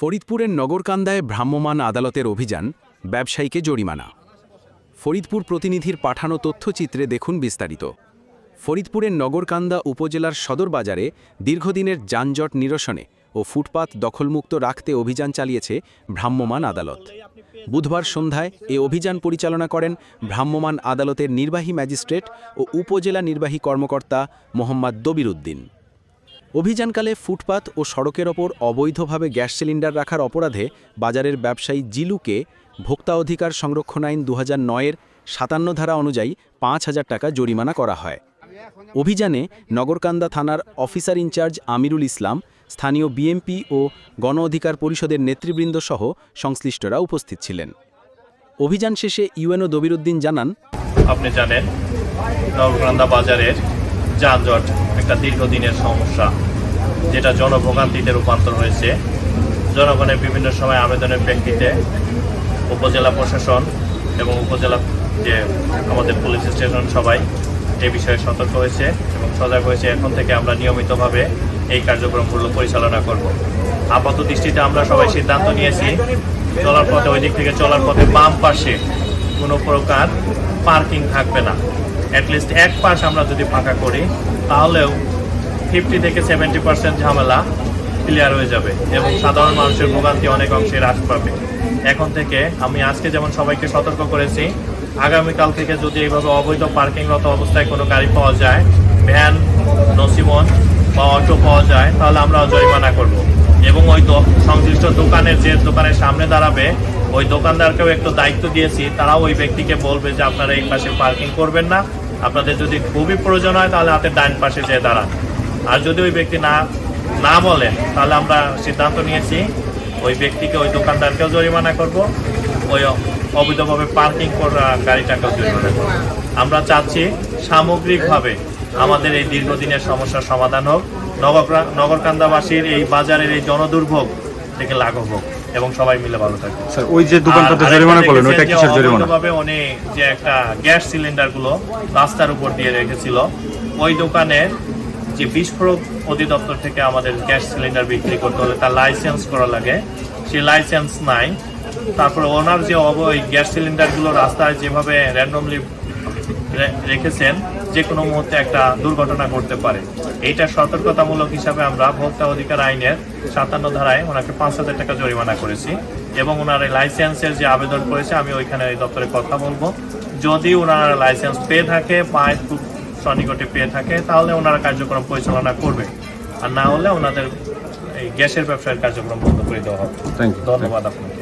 ফরিদপুরের নগরকান্দায় ভ্রাম্যমাণ আদালতের অভিযান, ব্যবসায়ীকে জরিমানা। ফরিদপুর প্রতিনিধির পাঠানো তথ্যচিত্রে দেখুন বিস্তারিত। ফরিদপুরের নগরকান্দা উপজেলার সদর বাজারে দীর্ঘদিনের যানজট নিরসনে ও ফুটপাত দখলমুক্ত রাখতে অভিযান চালিয়েছে ভ্রাম্যমাণ আদালত। বুধবার সন্ধ্যায় এ অভিযান পরিচালনা করেন ভ্রাম্যমাণ আদালতের নির্বাহী ম্যাজিস্ট্রেট ও উপজেলা নির্বাহী কর্মকর্তা মোহাম্মদ দবিরুদ্দিন অভিযানকালে ফুটপাত ও সড়কের ওপর অবৈধভাবে গ্যাস সিলিন্ডার রাখার অপরাধে বাজারের ব্যবসায়ী জিলুকে ভোক্তা অধিকার সংরক্ষণ আইন দু হাজার নয়ের সাতান্ন ধারা অনুযায়ী পাঁচ হাজার টাকা জরিমানা করা হয়। অভিযানে নগরকান্দা থানার অফিসার ইনচার্জ আমিরুল ইসলাম, স্থানীয় বিএমপি ও গণ অধিকার পরিষদের নেতৃবৃন্দ সহ সংশ্লিষ্টরা উপস্থিত ছিলেন। অভিযান শেষে ইউএনও দবিরুদ্দিন জানান, আপনি জানেন নবগ্রান্দা বাজারের যানজট একটা দীর্ঘদিনের সমস্যা, যেটা জনভোগান্তিতে রূপান্তর হয়েছে। জনগণের বিভিন্ন সময় আবেদনের প্রেক্ষিতে উপজেলা প্রশাসন এবং উপজেলা যে আমাদের পুলিশ স্টেশন সবাই এ বিষয়ে সতর্ক হয়েছে এবং সজাগ হয়েছে। এখন থেকে আমরা নিয়মিতভাবে এই কার্যক্রমগুলো পরিচালনা করব। আপাত দৃষ্টিতে আমরা সবাই সিদ্ধান্ত নিয়েছি, চলার পথে ওই দিক থেকে চলার পথে বাম পাশে কোনো প্রকার পার্কিং থাকবে না। অ্যাটলিস্ট এক পাশ আমরা যদি ফাঁকা করি, তাহলেও ফিফটি থেকে সেভেন্টি পার্সেন্ট ঝামেলা ক্লিয়ার হয়ে যাবে এবং সাধারণ মানুষের ভোগান্তি অনেক অংশে হ্রাস পাবে। এখন থেকে আমি আজকে যেমন সবাইকে সতর্ক করেছি, আগামীকাল থেকে যদি এইভাবে অবৈধ পার্কিংরত অবস্থায় কোনো গাড়ি পাওয়া যায়, ভ্যান, নসিমন বা অটো পাওয়া যায়, তাহলে আমরা জরিমানা করব। এবং ওই সংশ্লিষ্ট দোকানের যে দোকানের সামনে দাঁড়াবে, ওই দোকানদারকেও একটু দায়িত্ব দিয়েছি, তারাও ওই ব্যক্তিকে বলবে যে আপনারা এই পাশে পার্কিং করবেন না। আপনাদের যদি খুবই প্রয়োজন হয়, তাহলে হাতের ডান পাশে যেয়ে দাঁড়ান। আর যদি ওই ব্যক্তি না না বলেন, তাহলে আমরা সিদ্ধান্ত নিয়েছি, ওই ব্যক্তিকে ওই দোকানদারকেও জরিমানা করব, ওই অবৈধভাবে পার্কিং করা গাড়িটাকেও জরিমানা করব। আমরা চাচ্ছি সামগ্রিকভাবে আমাদের এই দীর্ঘদিনের সমস্যার সমাধান হোক নগর নগরকান্দাবাসীর এই বাজারের এই জনদুর্ভোগ থেকে লাঘব হোক। এবং সবাই মিলে ভালো থাকবে। স্যার ওই যে দোকানটাতে জরিমানা করলেন ওইটা যে কিসের জরিমানা? অবৈধভাবে উনি যে একটা গ্যাস সিলিন্ডারগুলো রাস্তার উপর দিয়ে রেখেছিল ওই দোকানের যে বিস্ফোরক অধিদপ্তর থেকে আমাদের গ্যাস সিলিন্ডার বিক্রি করতে হলে তার লাইসেন্স করা লাগে। সেই লাইসেন্স নাই। তারপরে ওনার যে অব ওই গ্যাস সিলিন্ডারগুলো রাস্তায় যেভাবে র্যান্ডমলি রেখেছেন যে কোনো মুহূর্তে একটা দুর্ঘটনা ঘটতে পারে। এইটা সতর্কতামূলক হিসাবে আমরা ভোক্তা অধিকার আইনের সাতান্ন ধারায় ওনাকে পাঁচ হাজার টাকা জরিমানা করেছি এবং ওনার এই লাইসেন্সের যে আবেদন করেছে আমি ওইখানে এই দপ্তরে কথা বলব। যদি ওনারা লাইসেন্স পেয়ে থাকে বা খুব সনিকটে পেয়ে থাকে তাহলে ওনারা কার্যক্রম পরিচালনা করবে। আর না হলে ওনাদের এই গ্যাসের ব্যবসায়ের কার্যক্রম বন্ধ করে দেওয়া হবে। ধন্যবাদ আপনাকে।